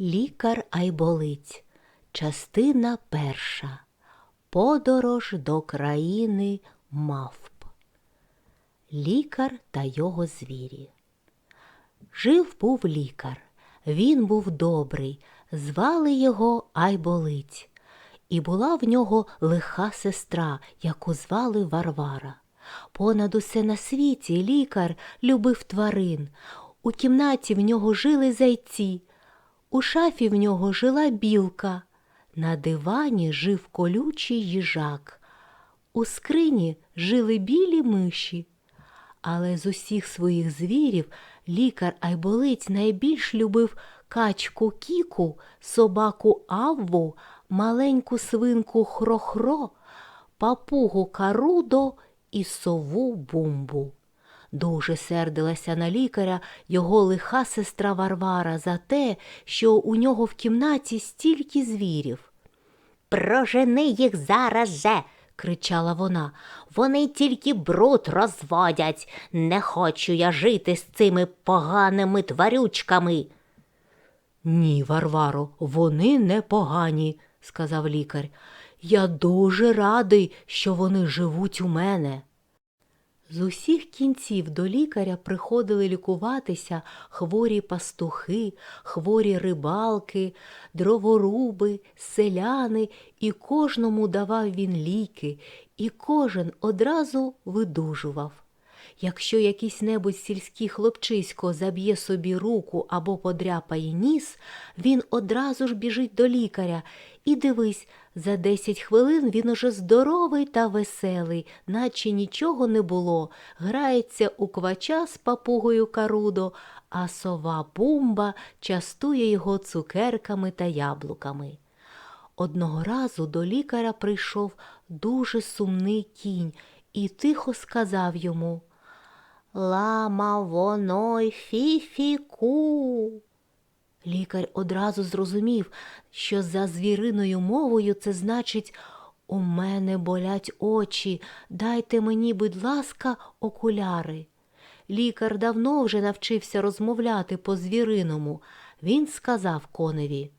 Лікар Айболиць. Частина перша. Подорож до країни мавп. Лікар та його звірі. Жив був лікар. Він був добрий, звали його Айболиць. І була в нього лиха сестра, яку звали Варвара. Понад усе на світі лікар любив тварин. У кімнаті в нього жили зайці, у шафі в нього жила білка, на дивані жив колючий їжак, у скрині жили білі миші. Але з усіх своїх звірів лікар Айболиць найбільш любив качку Кіку, собаку Авву, маленьку свинку Хро-Хро, папугу Карудо і сову Бумбу. Дуже сердилася на лікаря його лиха сестра Варвара за те, що у нього в кімнаті стільки звірів. Прожени їх зараз же, кричала вона. вони тільки бруд розводять. Не хочу я жити з цими поганими тварючками. Ні, Варваро, вони не погані, сказав лікар. Я дуже радий, що вони живуть у мене. З усіх кінців до лікаря приходили лікуватися хворі пастухи, хворі рибалки, дроворуби, селяни, і кожному давав він ліки, і кожен одразу видужував. Якщо якийсь небудь сільський хлопчисько заб'є собі руку або подряпає ніс, він одразу ж біжить до лікаря. І дивись, за десять хвилин він уже здоровий та веселий, наче нічого не було, грається у квача з папугою Карудо, а сова Бумба частує його цукерками та яблуками. Одного разу до лікаря прийшов дуже сумний кінь і тихо сказав йому Лама воной фіфіку. Лікар одразу зрозумів, що за звіриною мовою це значить У мене болять очі, дайте мені, будь ласка, окуляри. Лікар давно вже навчився розмовляти по звіриному. Він сказав коневі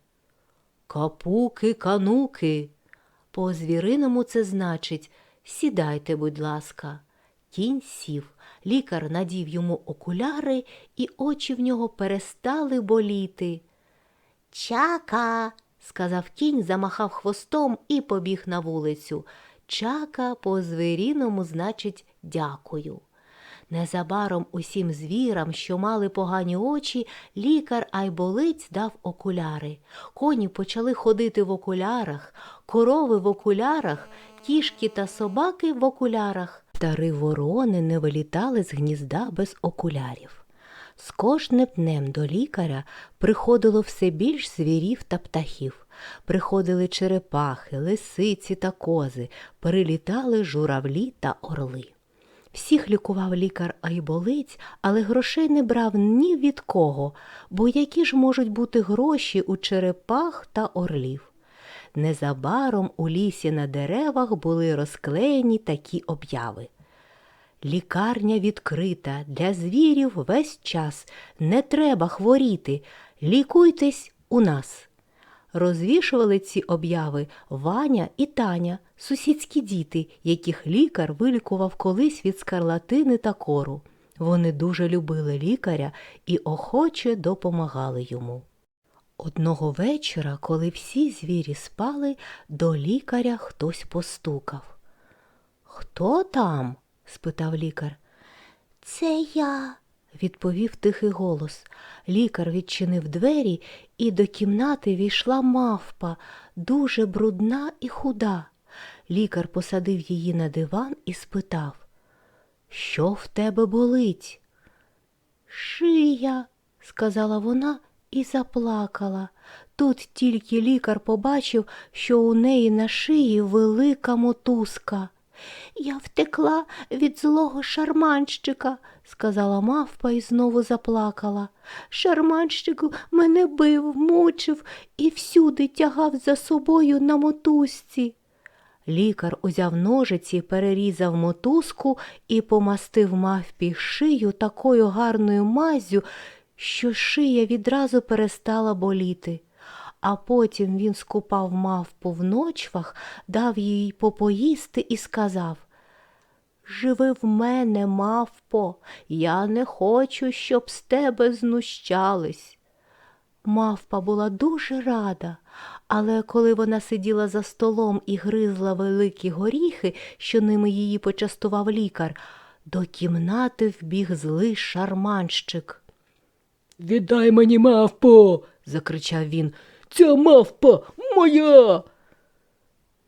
Капуки, кануки. По звіриному це значить Сідайте, будь ласка. Кінь сів. Лікар надів йому окуляри, і очі в нього перестали боліти. Чака. сказав кінь, замахав хвостом і побіг на вулицю. Чака по звіріному значить дякую. Незабаром усім звірам, що мали погані очі, лікар Айболиць дав окуляри. Коні почали ходити в окулярах, корови в окулярах, кішки та собаки в окулярах. Тари ворони не вилітали з гнізда без окулярів. З кожним днем до лікаря приходило все більш звірів та птахів. Приходили черепахи, лисиці та кози, перелітали журавлі та орли. Всіх лікував лікар Айболиць, але грошей не брав ні від кого, бо які ж можуть бути гроші у черепах та орлів. Незабаром у лісі на деревах були розклеєні такі обяви. Лікарня відкрита, для звірів весь час, не треба хворіти, лікуйтесь у нас. Розвішували ці обяви Ваня і Таня, сусідські діти, яких лікар вилікував колись від скарлатини та кору. Вони дуже любили лікаря і охоче допомагали йому. Одного вечора, коли всі звірі спали, до лікаря хтось постукав. Хто там? спитав лікар. Це я. відповів тихий голос. Лікар відчинив двері, і до кімнати війшла мавпа, дуже брудна і худа. Лікар посадив її на диван і спитав Що в тебе болить? Шия, сказала вона і заплакала. Тут тільки лікар побачив, що у неї на шиї велика мотузка. Я втекла від злого шарманщика, сказала мавпа і знову заплакала. Шарманщик мене бив, мучив і всюди тягав за собою на мотузці. Лікар узяв ножиці, перерізав мотузку і помастив мавпі шию такою гарною маззю, що шия відразу перестала боліти. а потім він скупав мавпу в ночвах, дав їй попоїсти і сказав Живи в мене, мавпо, я не хочу, щоб з тебе знущались. Мавпа була дуже рада, але коли вона сиділа за столом і гризла великі горіхи, що ними її почастував лікар, до кімнати вбіг злий шарманщик. Віддай мені мавпо. закричав він. Ця мавпа моя.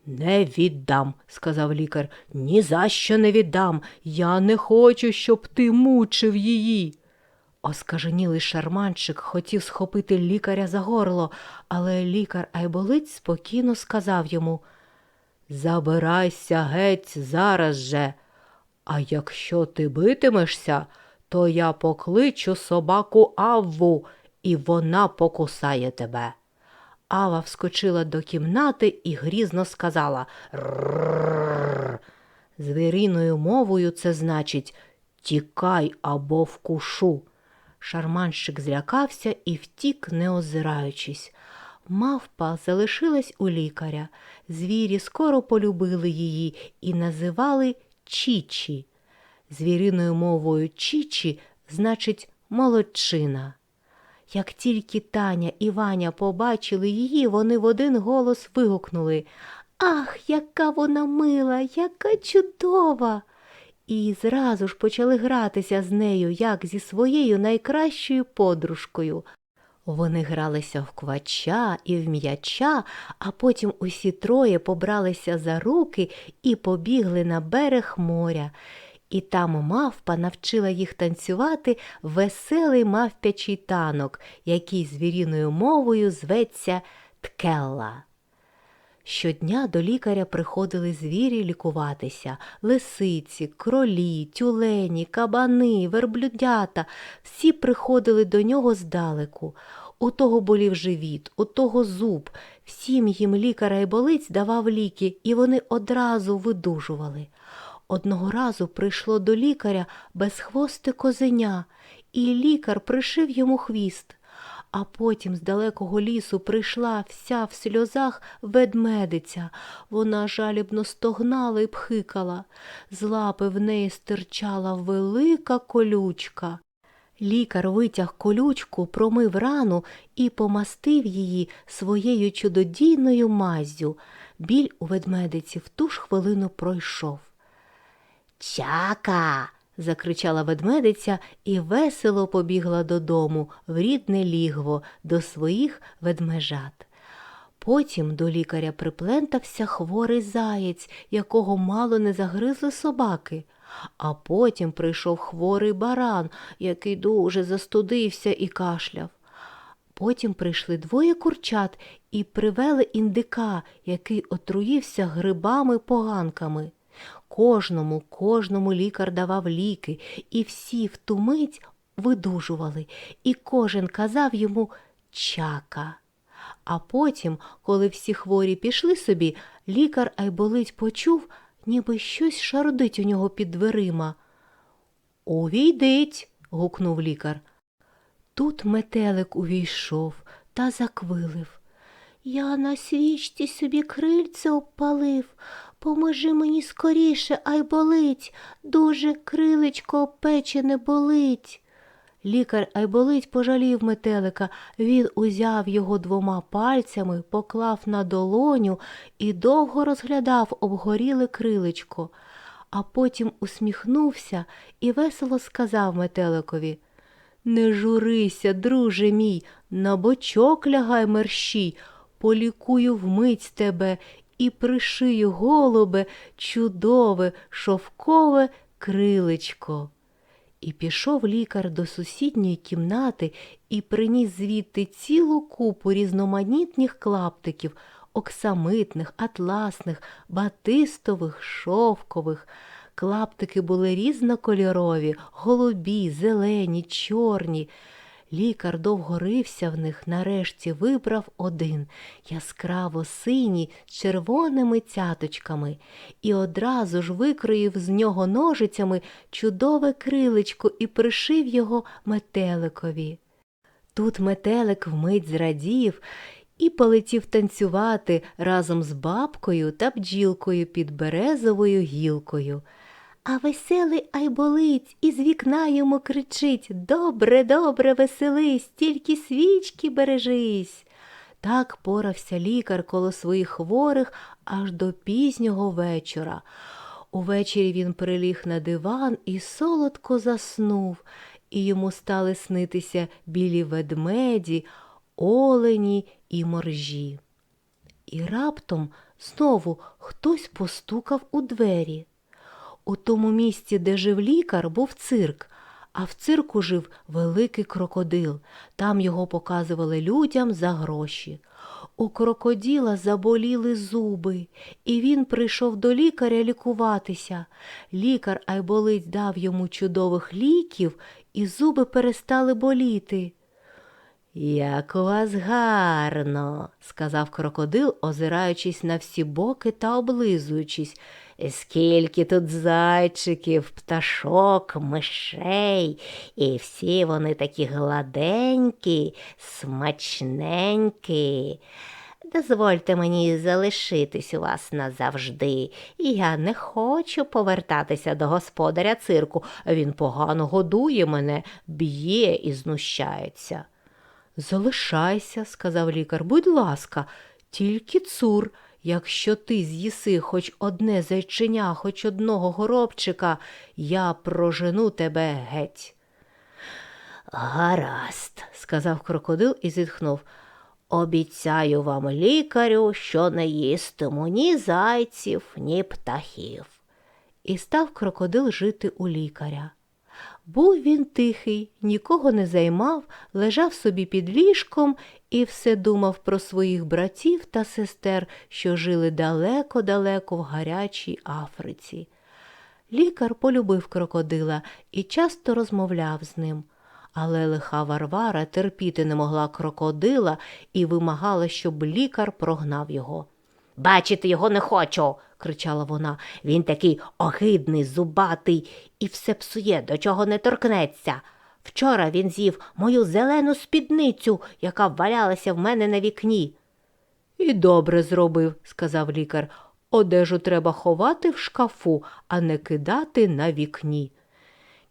Не віддам, сказав лікар. Ні за що не віддам. Я не хочу, щоб ти мучив її. Оскаженілий шарманчик хотів схопити лікаря за горло, але лікар Айболиць спокійно сказав йому Забирайся геть зараз же. А якщо ти битимешся, то я покличу собаку Авву, і вона покусає тебе. Ава вскочила до кімнати і грізно сказала «Рррррр». Звіриною мовою це значить Тікай або вкушу. Шарманщик злякався і втік, не озираючись. Мавпа залишилась у лікаря. Звірі скоро полюбили її і називали Чічі. Звіриною мовою Чічі значить молодчина. Як тільки Таня і Ваня побачили її, вони в один голос вигукнули Ах, яка вона мила, яка чудова! І зразу ж почали гратися з нею, як зі своєю найкращою подружкою. Вони гралися в квача і в м'яча, а потім усі троє побралися за руки і побігли на берег моря. І там мавпа навчила їх танцювати веселий мавпячий танок, який звіріною мовою зветься ткелла. Щодня до лікаря приходили звірі лікуватися лисиці, кролі, тюлені, кабани, верблюдята. Всі приходили до нього здалеку. У того болів живіт, у того зуб. Всім їм лікар Айболиць давав ліки, і вони одразу видужували. Одного разу прийшло до лікаря безхвосте козеня, і лікар пришив йому хвіст. А потім з далекого лісу прийшла вся в сльозах ведмедиця. Вона жалібно стогнала і пхикала. З лапи в неї стирчала велика колючка. Лікар витяг колючку, промив рану і помастив її своєю чудодійною маззю. Біль у ведмедиці в ту ж хвилину пройшов. Чака. закричала ведмедиця і весело побігла додому в рідне лігво до своїх ведмежат. Потім до лікаря приплентався хворий заєць, якого мало не загризли собаки. А потім прийшов хворий баран, який дуже застудився і кашляв. Потім прийшли двоє курчат і привели індика, який отруївся грибами-поганками. Кожному, кожному лікар давав ліки, і всі в ту мить видужували, і кожен казав йому чака. А потім, коли всі хворі пішли собі, лікар Айболить почув, ніби щось шарудить у нього під дверима. Увійдіть. гукнув лікар. Тут метелик увійшов та заквилив. Я на свічці собі крильце обпалив. Поможи мені скоріше, ай болить, дуже крилечко опечене болить. Лікар Айболить пожалів метелика. Він узяв його двома пальцями, поклав на долоню і довго розглядав обгоріле крилечко, а потім усміхнувся і весело сказав метеликові Не журися, друже мій, на бочок лягай мерщій, полікую вмить тебе і пришию голубе, чудове, шовкове крилечко. І пішов лікар до сусідньої кімнати і приніс звідти цілу купу різноманітних клаптиків, оксамитних, атласних, батистових, шовкових. Клаптики були різнокольорові, голубі, зелені, чорні. Лікар довго рився в них, нарешті вибрав один яскраво синій з червоними цяточками, і одразу ж викроїв з нього ножицями чудове крилечко і пришив його метеликові. Тут метелик вмить зрадів і полетів танцювати разом з бабкою та бджілкою під березовою гілкою. А веселий айболиць із вікна йому кричить Добре, добре, веселись, тільки свічки бережись. Так порався лікар коло своїх хворих аж до пізнього вечора. Увечері він приліг на диван і солодко заснув, і йому стали снитися білі ведмеді, олені і моржі. І раптом знову хтось постукав у двері. У тому місці, де жив лікар, був цирк, а в цирку жив великий крокодил. Там його показували людям за гроші. У крокоділа заболіли зуби, і він прийшов до лікаря лікуватися. Лікар Айболиць дав йому чудових ліків, і зуби перестали боліти. Як у вас гарно, сказав крокодил, озираючись на всі боки та облизуючись. Скільки тут зайчиків, пташок, мишей, і всі вони такі гладенькі, смачненькі. Дозвольте мені залишитись у вас назавжди. Я не хочу повертатися до господаря цирку. Він погано годує мене, б'є і знущається. Залишайся, сказав лікар, будь ласка, тільки цур. Якщо ти з'їси хоч одне зайченя, хоч одного горобчика, я прожену тебе геть. Гаразд, сказав крокодил і зітхнув. Обіцяю вам, лікарю, що не їстиму ні зайців, ні птахів. І став крокодил жити у лікаря. Був він тихий, нікого не займав, лежав собі під ліжком і все думав про своїх братів та сестер, що жили далеко-далеко в гарячій Африці. Лікар полюбив крокодила і часто розмовляв з ним. Але лиха Варвара терпіти не могла крокодила і вимагала, щоб лікар прогнав його. Бачити його не хочу. кричала вона. Він такий огидний, зубатий і все псує, до чого не торкнеться. Вчора він з'їв мою зелену спідницю, яка валялася в мене на вікні. І добре зробив, сказав лікар. Одежу треба ховати в шкафу, а не кидати на вікні.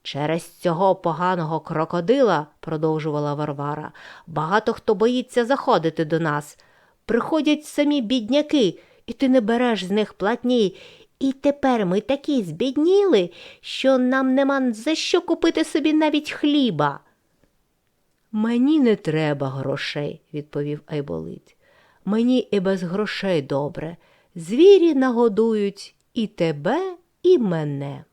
Через цього поганого крокодила, продовжувала Варвара, багато хто боїться заходити до нас. Приходять самі бідняки, і ти не береш з них платні. І тепер ми такі збідніли, що нам нема за що купити собі навіть хліба. Мені не треба грошей, відповів Айболит. Мені і без грошей добре. Звірі нагодують і тебе, і мене.